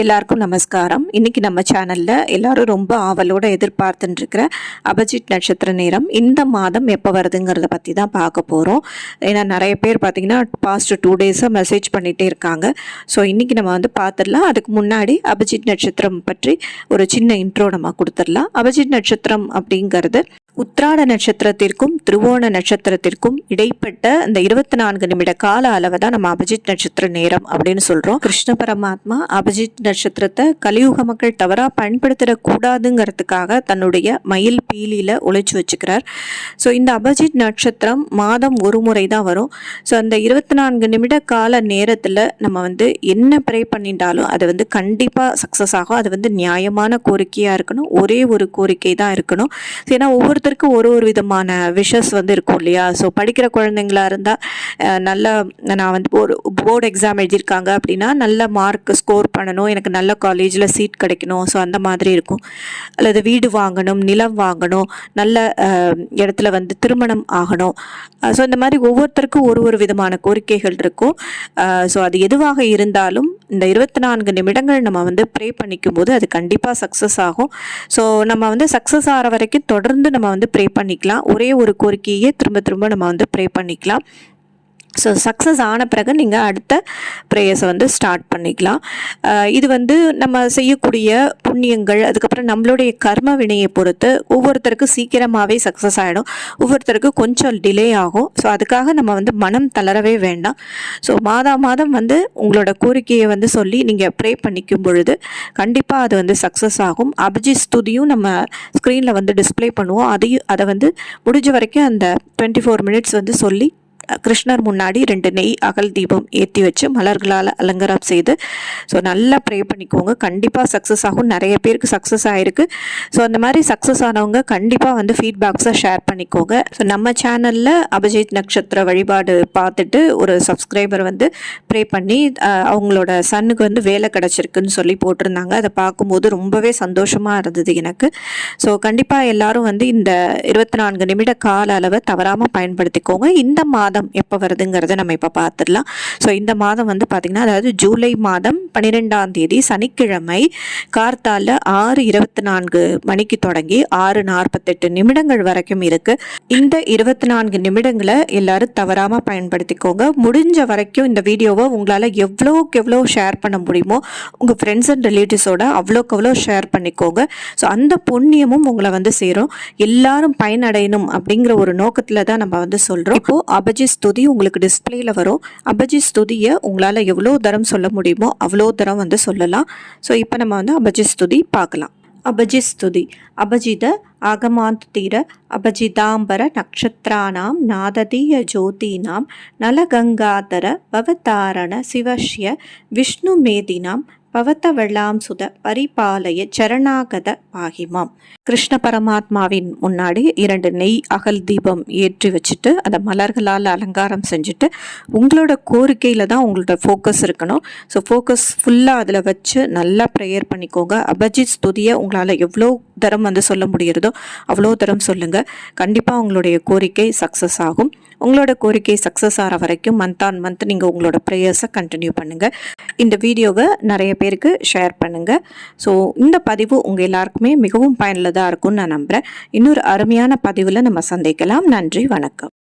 எல்லாருக்கும் நமஸ்காரம். இன்னைக்கு நம்ம சேனலில் எல்லாரும் ரொம்ப ஆவலோட எதிர்பார்த்துட்டுருக்கிற அபஜித் நட்சத்திர நேரம் இந்த மாதம் எப்போ வருதுங்கிறத பற்றி தான் பார்க்க போகிறோம் ஏன்னா நிறைய பேர் பார்த்திங்கன்னா பாஸ்ட் டூ டேஸாக மெசேஜ் பண்ணிகிட்டே இருக்காங்க. ஸோ இன்றைக்கி நம்ம வந்து பார்த்துடலாம் அதுக்கு முன்னாடி அபிஜித் நட்சத்திரம் பற்றி ஒரு சின்ன இன்ட்ரோ நம்ம கொடுத்துடலாம். அபிஜித் நட்சத்திரம் அப்படிங்கிறது உத்ராட நட்சத்திரத்திற்கும் திருவோண நட்சத்திரத்திற்கும் இடைப்பட்ட இந்த இருபத்தி நான்கு நிமிட கால அளவை தான் நம்ம அபிஜித் நட்சத்திர நேரம் அப்படின்னு சொல்றோம். கிருஷ்ண பரமாத்மா அபிஜித் நட்சத்திரத்தை கலியுக மக்கள் தவறா பயன்படுத்திடக்கூடாதுங்கிறதுக்காக தன்னுடைய மயில் பீலியில் ஒழிச்சு வச்சுக்கிறார். ஸோ இந்த அபிஜித் நட்சத்திரம் மாதம் ஒரு முறை தான் வரும். ஸோ அந்த இருபத்தி நான்கு நிமிட கால நேரத்தில் நம்ம வந்து என்ன ப்ரே பண்ணிட்டாலும் அது வந்து கண்டிப்பாக சக்ஸஸ் ஆகும். அது வந்து நியாயமான கோரிக்கையாக இருக்கணும். ஒரே ஒரு கோரிக்கை தான் இருக்கணும். ஏன்னா ஒவ்வொரு ஒவ்வொருத்தருக்கும் ஒரு ஒரு விதமான விஷஸ் வந்து இருக்கும் இல்லையா? ஸோ படிக்கிற குழந்தைங்களா இருந்தால் நல்ல நான் வந்து ஒரு போர்டு எக்ஸாம் எழுதியிருக்காங்க அப்படின்னா நல்ல மார்க் ஸ்கோர் பண்ணணும். எனக்கு நல்ல காலேஜில் சீட் கிடைக்கணும். ஸோ அந்த மாதிரி இருக்கும். அல்லது வீடு வாங்கணும் நிலம் வாங்கணும் நல்ல இடத்துல வந்து திருமணம் ஆகணும். ஸோ இந்த மாதிரி ஒவ்வொருத்தருக்கும் ஒரு ஒரு விதமான கோரிக்கைகள் இருக்கும். ஸோ அது எதுவாக இருந்தாலும் இந்த இருபத்தி நான்கு நிமிடங்கள் நம்ம வந்து ப்ரே பண்ணிக்கும் போது அது கண்டிப்பாக சக்ஸஸ் ஆகும். ஸோ நம்ம வந்து சக்ஸஸ் ஆகிற வரைக்கும் தொடர்ந்து நம்ம வந்து ப்ரே பண்ணிக்கலாம். ஒரே ஒரு கோரிக்கையே திரும்ப திரும்ப நம்ம வந்து ப்ரே பண்ணிக்கலாம். ஸோ சக்ஸஸ் ஆன பிறகு நீங்கள் அடுத்த ப்ரேயர்ஸை வந்து ஸ்டார்ட் பண்ணிக்கலாம். இது வந்து நம்ம செய்யக்கூடிய புண்ணியங்கள் அதுக்கப்புறம் நம்மளுடைய கர்ம வினையை பொறுத்து ஒவ்வொருத்தருக்கும் சீக்கிரமாகவே சக்ஸஸ் ஆகிடும் ஒவ்வொருத்தருக்கு கொஞ்சம் டிலே ஆகும். ஸோ அதுக்காக நம்ம வந்து மனம் தளரவே வேண்டாம். ஸோ மாதா மாதம் வந்து உங்களோட கோரிக்கையை வந்து சொல்லி நீங்கள் ப்ரே பண்ணிக்கும் பொழுது கண்டிப்பாக அது வந்து சக்ஸஸ் ஆகும். அபிஜி ஸ்துதியும் நம்ம ஸ்க்ரீனில் வந்து டிஸ்பிளே பண்ணுவோம். அதையும் அதை வந்து முடிஞ்ச வரைக்கும் அந்த டுவெண்ட்டி ஃபோர் மினிட்ஸ் வந்து சொல்லி கிருஷ்ணர் முன்னாடி ரெண்டு நெய் அகல் தீபம் ஏற்றி வச்சு மலர்களால் அலங்காரம் செய்து ஸோ நல்லா ப்ரே பண்ணிக்கோங்க. கண்டிப்பாக சக்ஸஸ் ஆகும். நிறைய பேருக்கு சக்ஸஸ் ஆகிருக்கு ஸோ அந்த மாதிரி சக்ஸஸ் ஆனவங்க கண்டிப்பாக வந்து ஃபீட்பேக்ஸை ஷேர் பண்ணிக்கோங்க. ஸோ நம்ம சேனலில் அபிஜித் நட்சத்திர வழிபாடு பார்த்துட்டு ஒரு சப்ஸ்கிரைபர் வந்து ப்ரே பண்ணி அவங்களோட சன்னுக்கு வந்து வேலை கிடச்சிருக்குன்னு சொல்லி போட்டிருந்தாங்க. அதை பார்க்கும்போது ரொம்பவே சந்தோஷமாக இருந்தது எனக்கு. ஸோ கண்டிப்பாக எல்லாரும் வந்து இந்த இருபத்தி நான்கு நிமிட கால அளவை தவறாமல் பயன்படுத்திக்கோங்க. இந்த மாதம் மாதம் எப்போ வருதுங்கிறத நம்ம இப்போ பார்த்துடலாம் ஸோ இந்த மாதம் வந்து பார்த்திங்கன்னா அதாவது ஜூலை மாதம் பன்னிரெண்டாம் தேதி சனிக்கிழமை கார்த்தால ஆறு இருபத்தி நான்கு மணிக்கு தொடங்கி ஆறு நாற்பத்தெட்டு நிமிடங்கள் வரைக்கும் இருக்குது இந்த இருபத்தி நான்கு நிமிடங்களை எல்லாரும் தவறாமல் பயன்படுத்திக்கோங்க. முடிஞ்ச வரைக்கும் இந்த வீடியோவை உங்களால் எவ்வளோக்கு எவ்வளோ ஷேர் பண்ண முடியுமோ உங்கள் ஃப்ரெண்ட்ஸ் அண்ட் ரிலேட்டிவ்ஸோட அவ்வளோக்கு அவ்வளோ ஷேர் பண்ணிக்கோங்க. ஸோ அந்த புண்ணியமும் உங்களை வந்து சேரும். எல்லாரும் பயனடையணும் அப்படிங்கிற ஒரு நோக்கத்தில் தான் நம்ம வந்து சொல்கிறோம் இப்போது அபஜி ஸ்துதி உங்களுக்கு டிஸ்பிளேல வரும். அபஜி ஸ்துதியை உங்களால் எவ்வளோ தரம் சொல்ல முடியுமோ அவ்வளோ தரம் வந்து சொல்லலாம். ஸோ இப்போ நம்ம வந்து அபஜி ஸ்துதி பார்க்கலாம். அபஜி ஸ்துதி. அபஜித ஆகமாந்தீர அபஜிதாம்பர நக்ஷத்ராணாம் நாததீய ஜோதீனாம் நலகங்காதர பவதாரண சிவஷ்ய விஷ்ணு மேதினாம் பவத்த வெள்ளாம் சுத பரிபாலய சரணாகத பாகிமாம். கிருஷ்ண பரமாத்மாவின் முன்னாடி இரண்டு நெய் அகல் தீபம் ஏற்றி வச்சுட்டு அந்த மலர்களால் அலங்காரம் செஞ்சுட்டு உங்களோட கோரிக்கையில் தான் உங்களோட ஃபோக்கஸ் இருக்கணும். ஸோ ஃபோக்கஸ் ஃபுல்லாக அதில் வச்சு நல்லா ப்ரேயர் பண்ணிக்கோங்க. அபஜித் ஸ்துதியை உங்களால் எவ்வளோ தரம் வந்து சொல்ல முடிகிறதோ அவ்வளோ தரம் சொல்லுங்கள் கண்டிப்பாக உங்களுடைய கோரிக்கை சக்ஸஸ் ஆகும். உங்களோட கோரிக்கை சக்ஸஸ் ஆகிற வரைக்கும் மந்த் ஆன் மந்த் நீங்கள் உங்களோட ப்ரேயர்ஸை கண்டினியூ பண்ணுங்கள் இந்த வீடியோவை நிறைய பேருக்கு ஷேர் பண்ணுங்கள் ஸோ இந்த பதிவு உங்கள் எல்லாருக்குமே மிகவும் பயனுள்ளதாக இருக்கும்னு நான் நம்புகிறேன் இன்னொரு அருமையான பதிவில் நம்ம சந்திக்கலாம். நன்றி வணக்கம்.